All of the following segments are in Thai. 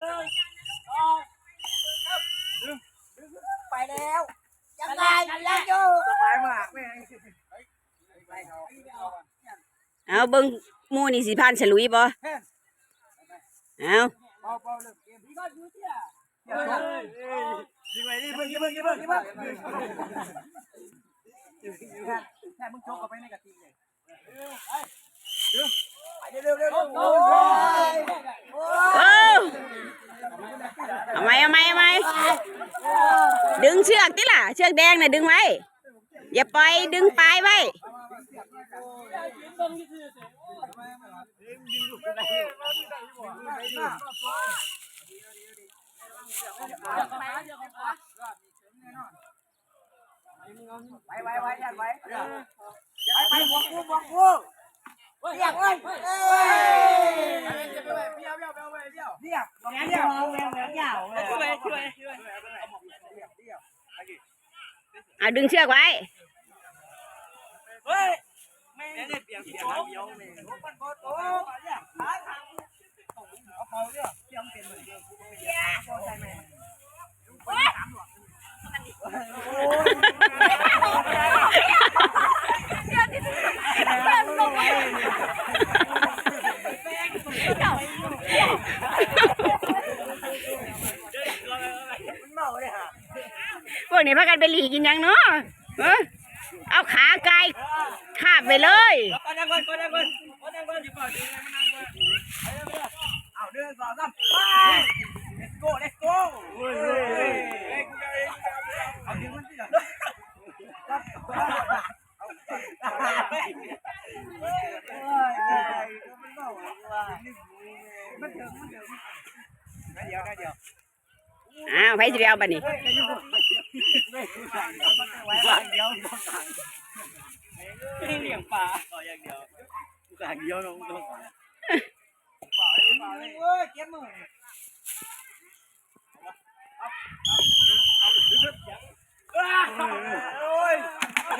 ไปแล้ว ยังไงยังอยู่ไปมากแม่งเอาเบิ่งมูนี่สิผ่านฉลุยบ่เอาเบาเบาเลิกเกมพี่ก็อยู่เที่ยยิงไปดิเพิ่งยิงเพิ่งยิงเพิ่งยิงเพิ่งแค่มึงชกกับไปในกะทิเลยไปเร็วเร็วเร็วโอ้ย โอ้เอาไหมเอาไหมเอาไหม ดึงเชือกติล่ะ เชือกแดงน่ะดึงไว้ อย่าปล่อยดึงปลายไว้ไปไปไปยันไปไปไปบวกกูบวกกูเรียกเว้ยเอ้ยเรียกเรียกเรียกเรียกช่วยช่วยเอาดึงเชือกไว้เฮ้ยไม่ได้เปลี่ยนเปลี่ยนเดียวเลยมันโคตรโตเนี่ยขาทางเอาเขาเนี่ยเตรียมเป็นเหมือนเดิมกูไม่อยากพอใจไหมมันเเอาดึงเชือกไว้เลยฮะ พวก นี้พากันไปหลีกินยังเนาะเอ้อเอาขาไกลคาบไปเลยก็นั่งก่อนก็นั่งก่อนก็นั่งก่อนอยู่ก่อนอยู่ไงมันนั่งก่อนเอาเดินสองสามไป let's go let's go เอาดึงมันสิเหรอมันถึงมันถึงเดี๋ยวเดียวอ้าวไปสิไปเอาบัดนี้ วางเดียวต้องกางไม่เลี้ยงปลาต่ออย่างเดียวกางเดียวน้องต้องปลาปลาเลยเว้ยเก็บมือ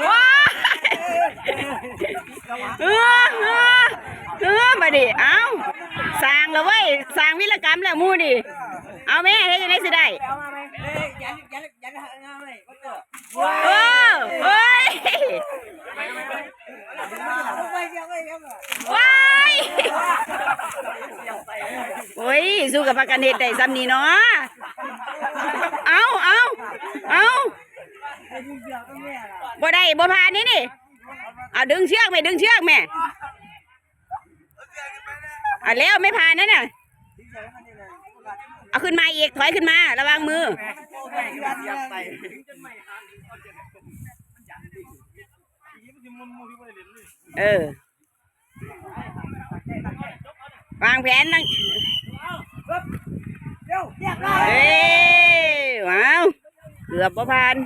ว้าเออเออเออมาดิเอาสร้างแล้วเว้ยสร้างวิรกรรมแล้วมู่ดิเอาแม่เฮ็ดจังได๋สิได้ เอามาไหมเฮ้ยยันยันยันงานเลยก็เจอเฮ้ยว้ายโอ้ยสู้กับพากันเฮ็ดได้ซ้ำนี่เนาะเอาเอาเอาบ่ได้บ่ผ่านนี่นี่เอาดึงเชือกแม่ดึงเชือกแม่เอาแล้วไม่ผ่านนั่นน่ะ เอาขึ้นมาอีก ถอยขึ้นมา ระวังมือ เออ วางแผนนั่งเร็วเรียกเลเอ้ว้าว เกือบบ่ผ่าน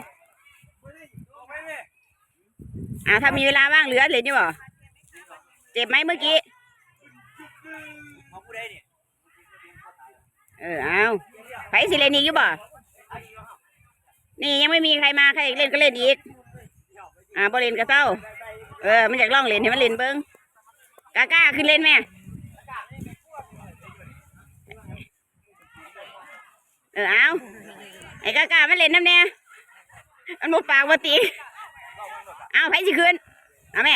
อ่าถ้ามีเวลาว่างเหลือเหลยนี่บ่เจ็บไหมเมื่อกี้ เออเอาไปสิเล่นอีกอยู่บ่นี่ยังไม่มีใครมาใครอยากเล่นก็เล่นอีก อ่าบ่เล่นก็เศร้า เออมันอยากล่องเล่นให้มันเล่นเบิ้งกล้ากล้าขึ้นเล่นแม่เออเอาไอ้กล้ากล้ามันเล่นน้ำเนี่ยมันบ่ปากบ่ตีเอาไปสิขึ้นเอาแม่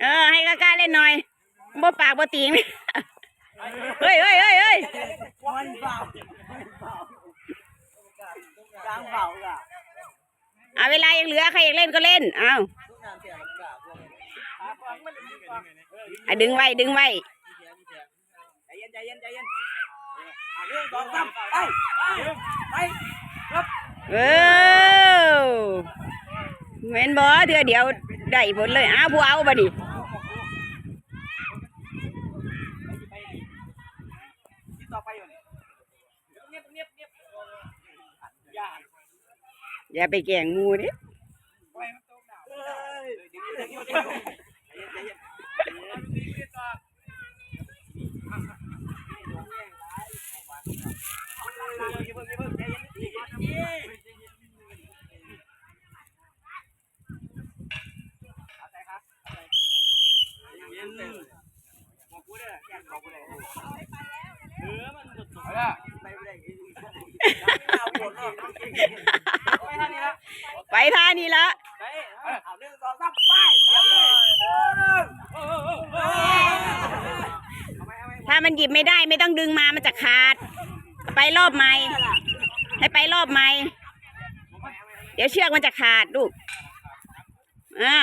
เออให้กากล้าเล่นหน่อย บ่ปากบ่ตีงเฮ้ยเฮ้ยเฮ้ยเฮ้ยมันเบาจางเบาอะเอาเวลายังเหลือใครอยากเล่นก็เล่นเอาอะดึงไว้ดึงไว้ใจเย็นใจเย็นใจเย็นเรื่องสองสามไปไปเออเห็นบ่เดือเดียวได้ผลเลยอ้าวบัวเอาบัดนี้ ที่ต่อไปอยู่เนี่ยเงียบเงียบเงียบอย่า อย่าไปแกล้งหมูดิ ปล่อยมันตกดาวเดี๋ยวเดี๋ยวเดี๋ยวเดี๋ยวใจเย็นใจ เย็นเย็นเลยหมอกูเด้อแกเออมันสุดเอาละไปไม่ได้เอาหมดไปทางนี้ละ ไปท่านี้ละไปเอาหนึ่งสองสามไปถ้ามันหยิบไม่ได้ไม่ต้องดึงมามันจะขาด ไปรอบใหม่ให้ไปรอบใหม่เดี๋ยวเชือกมันจะขาดลูกอ่า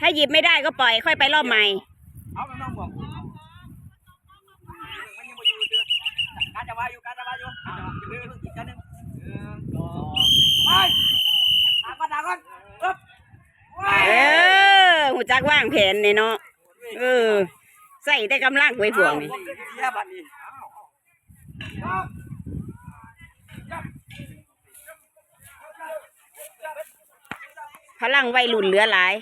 ถ้าหยิบไม่ได้ก็ปล่อยค่อยไปรอบใหม่เอามันต้องบอกมันยังไม่อยู่เดือการจะมาอยู่การจะมาอยู่จะลืมอีกกันหนึ่ง ไปทางก่อนทางก่อนปึ๊บเออหูจักว่างแผนเนี่ยเนาะเออใส่แต่กำลังไว้พวงนี่เสียบัตรนี่พลังไวรุ่นเหลือหลาย